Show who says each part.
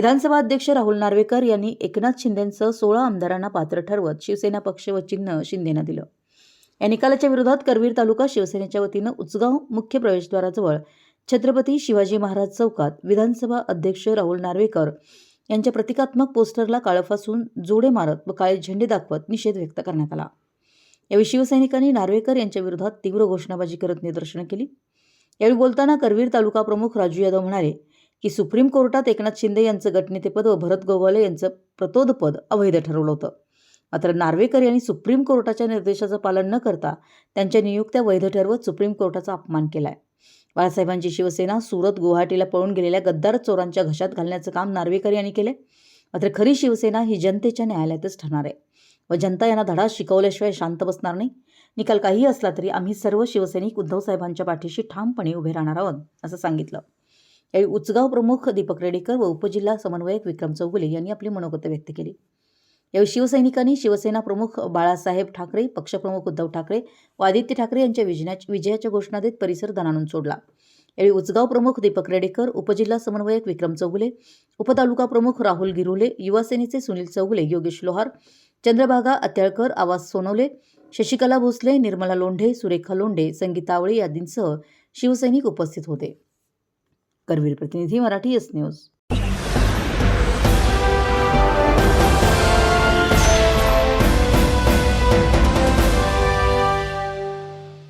Speaker 1: विधानसभा अध्यक्ष राहुल नार्वेकर यांनी एकनाथ शिंदेंसह सोळा आमदारांना पात्र ठरवत शिवसेना पक्ष व चिन्ह शिंदेना दिलं. या निकालाच्या विरोधात करवीर तालुका शिवसेनेच्या वतीनं उचगाव मुख्य प्रवेशद्वाराजवळ छत्रपती शिवाजी महाराज चौकात विधानसभा अध्यक्ष राहुल नार्वेकर यांच्या प्रतिकात्मक पोस्टरला काळफासून जोडे मारत व काळे झेंडे दाखवत निषेध व्यक्त करण्यात आला. यावेळी शिवसैनिकांनी नार्वेकर यांच्या विरोधात तीव्र घोषणाबाजी करत निदर्शनं केली. यावेळी बोलताना करवीर तालुका प्रमुख राजू यादव म्हणाले की सुप्रीम कोर्टात एकनाथ शिंदे यांचं गटनेतेपद व भरत गोगावले यांचं प्रतोदपद अवैध ठरवलं होतं. मात्र नार्वेकर यांनी सुप्रीम कोर्टाच्या निर्देशाचं पालन न करता त्यांच्या नियुक्त्या वैध ठरवत सुप्रीम कोर्टाचा अपमान केलाय. बाळासाहेबांची शिवसेना सुरत गुवाहाटीला पळून गेलेल्या गद्दार चोरांच्या घशात घालण्याचं काम नार्वेकर यांनी केले मात्र खरी शिवसेना ही जनतेच्या न्यायालयातच ठरणार आहे व जनता यांना धडा शिकवल्याशिवाय शांत बसणार नाही. निकाल काही असला तरी आम्ही सर्व शिवसैनिक उद्धव साहेबांच्या पाठीशी ठामपणे उभे राहणार आहोत असं सांगितलं. यावेळी उचगाव प्रमुख दीपक रेडेकर व उपजिल्हा समन्वयक विक्रम चौगुले यांनी आपली मनोगत व्यक्त केली. यावेळी शिवसैनिकांनी शिवसेना प्रमुख बाळासाहेब ठाकरे पक्षप्रमुख उद्धव ठाकरे व आदित्य ठाकरे यांच्या विजयाच्या विजयाच्या घोषणा देत परिसर दणाणून सोडला. यावेळी उचगाव प्रमुख दीपक रेडेकर उपजिल्हा समन्वयक विक्रम चौगुले उपतालुका प्रमुख राहुल गिरुले युवासेनेचे सुनील चौगुले योगेश लोहार चंद्रभागा अत्याळकर आवाज सोनवले शशिकला भोसले निर्मला लोंढे सुरेखा लोंढे संगीता आवळे आदींसह शिवसैनिक उपस्थित होते. करवीर प्रतिनिधी मराठी एस न्यूज